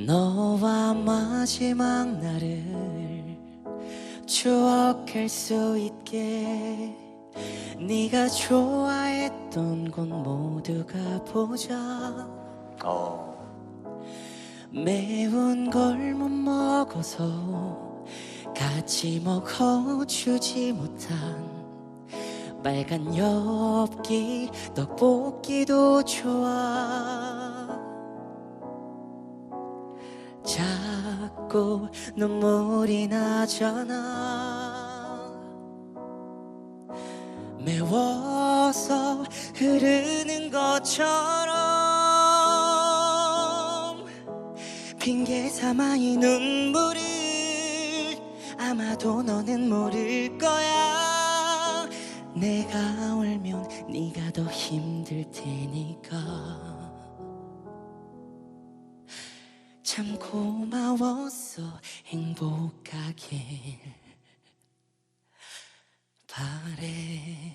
너와 마지막 날을 추억할 수 있게 네가 좋아했던 곳 모두 가보자 어. 매운 걸 못 먹어서 같이 먹어주지 못한 빨간 엽기 떡볶이도 좋아 자꾸 눈물이 나잖아. 매워서 흐르는 것처럼 핑계 삼아 이 눈물을 아마도 너는 모를 거야. 내가 울면 네가 더 힘들 테니까 참 고마웠어 행복하길 바래